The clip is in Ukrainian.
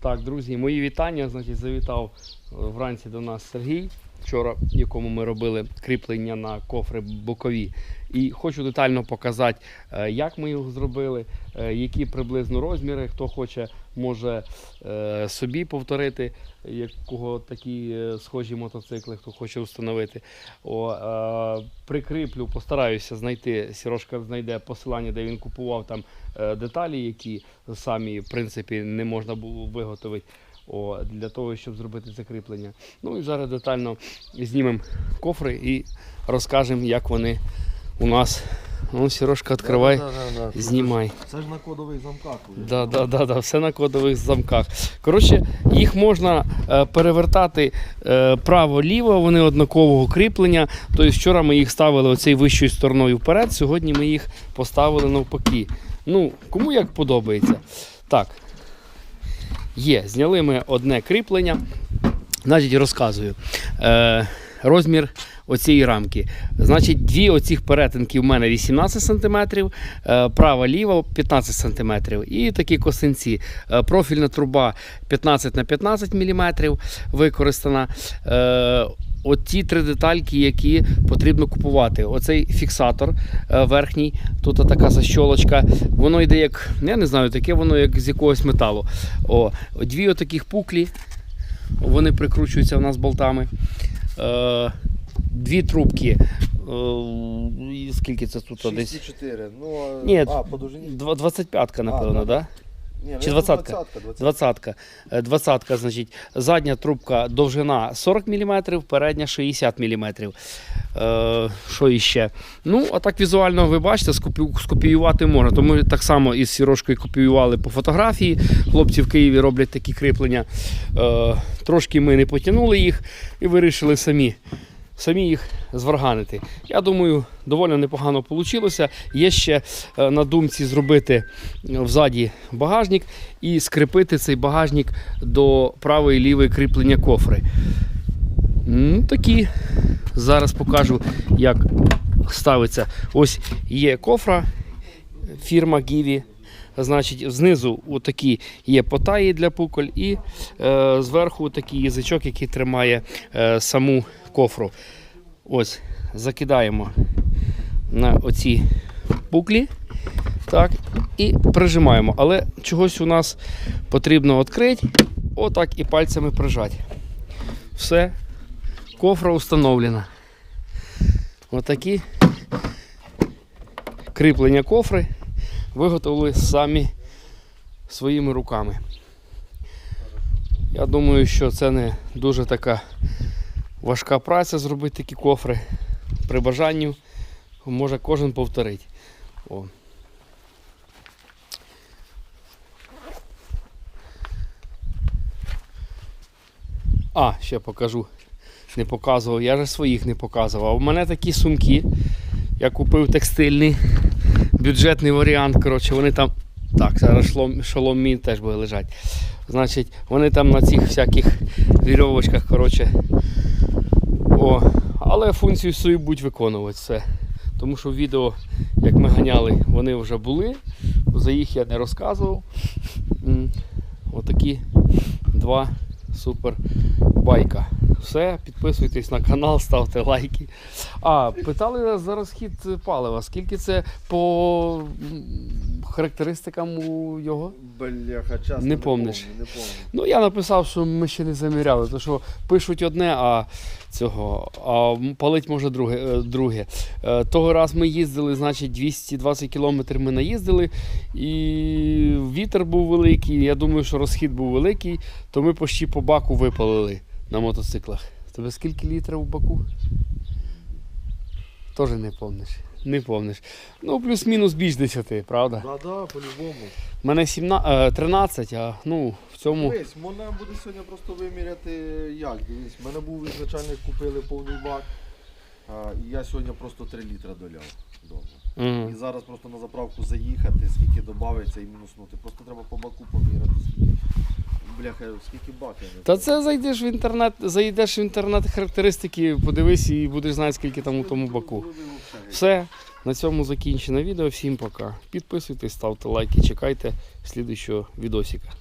Так, друзі, мої вітання. Значить, завітав е, вранці до нас Сергій, вчора, якому ми робили кріплення на кофри бокові. І хочу детально показати, е, як ми його зробили, е, які приблизно розміри. Хто хоче, може е, собі повторити, якого такі схожі мотоцикли, хто хоче встановити. О, прикріплю, постараюся знайти. Сірошка знайде посилання, де він купував там деталі, які самі в принципі не можна було виготовити. О, для того, щоб зробити закріплення. Ну і зараз детально знімемо кофри і розкажемо, як вони у нас. Ну, Сірошка, відкривай, Да-да-да-да. знімай. Це ж на кодових замках. Да, да, да, да, все на кодових замках. Коротше, їх можна е, перевертати е, право-ліво, вони однакового кріплення. Тобто вчора ми їх ставили оцей вищою стороною вперед, сьогодні ми їх поставили навпаки. Ну, кому як подобається. Так. Є, зняли ми одне кріплення. Значить, розказую. Е, розмір оцієї рамки. Значить, дві оцих перетинки в мене 18 см, е, права ліва 15 см. І такі косинці. Е, профільна труба 15 на 15 мм використана. От ті три детальки, які потрібно купувати. Оцей фіксатор е, верхній, тут така защолочка. Воно йде як, я не знаю, таке воно як з якогось металу. О, дві отаких пуклі, вони прикручуються в нас болтами. Е, дві трубки. Е, скільки це тут? Десь 6,4. Ну, Ні, а, по довжині? 25-ка, напевно, А, да? Ні, чи ну, 20-ка? 20-ка, 20-ка. Двадцятка. Е, значить, задня трубка довжина 40 мм, передня 60 мм. Е, що іще? Ну, а так візуально ви бачите, скопіювати можна. Тому так само із сірошкою копіювали по фотографії. Хлопці в Києві роблять такі кріплення. Е, трошки ми не потягнули їх і вирішили самі. Самі їх зварганити. Я думаю, доволі непогано вийшло. Є ще е, на думці зробити взаді багажник і скріпити цей багажник до правої лівої кріплення кофри. Ну, такі. Зараз покажу, як ставиться. Ось є кофра, фірма Гіві. Значить, знизу отакі є потаї для пуколь, і е, зверху такий язичок, який тримає е, саму кофру. Ось, закидаємо на оці пуклі. Так, і прижимаємо. Але чогось у нас потрібно відкрити, отак і пальцями прижати. Все, кофра встановлена. Отакі кріплення кофри виготовили самі своїми руками. Я думаю, що це не дуже така важка праця зробити такі кофри. При бажанню може кожен повторити. О. А, ще покажу. Не показував, я же своїх не показував. У мене такі сумки. Я купив текстильний бюджетний варіант. Коротше, вони там. Так, зараз шолом, шолом мій теж буде лежати. Значить, вони там на цих всяких вірьовочках, коротше. О, але функцію свою будуть виконувати все. Тому що відео, як ми ганяли, вони вже були. За їх я не розказував. Отакі два супер байка. Все, підписуйтесь на канал, ставте лайки. А, питали за розхід палива. Скільки це по характеристикам у його? Бляха, чесно, Не помниш. Не помню. Ну, я написав, що ми ще не заміряли, тому що пишуть одне, а цього, а палить може друге. е, друге. Е, Того раз ми їздили, значить, 220 кілометрів ми наїздили, і вітер був великий. Я думаю, що розхід був великий, то ми почти по баку випалили на мотоциклах. Тебе скільки літрів у баку? Теж не помниш. Не помниш. Ну, плюс-мінус більш 10, правда? Да-да, по-любому. У мене 17, е, 13, а ну, в цьому. Дивись, можна буде сьогодні просто виміряти як. Дивись, в мене був ізначально купили повний бак. А, і я сьогодні просто 3 літра доляв вдома. Мгм. І зараз просто на заправку заїхати, скільки додається і мінуснути. Просто треба по баку поміряти, скільки. Бляха, скільки бак Та це зайдеш в інтернет, зайдеш в інтернет характеристики, подивись і будеш знати, скільки там у тому баку. Все, на цьому закінчено відео. Всім пока. Підписуйтесь, ставте лайки, чекайте слідуючого відосика.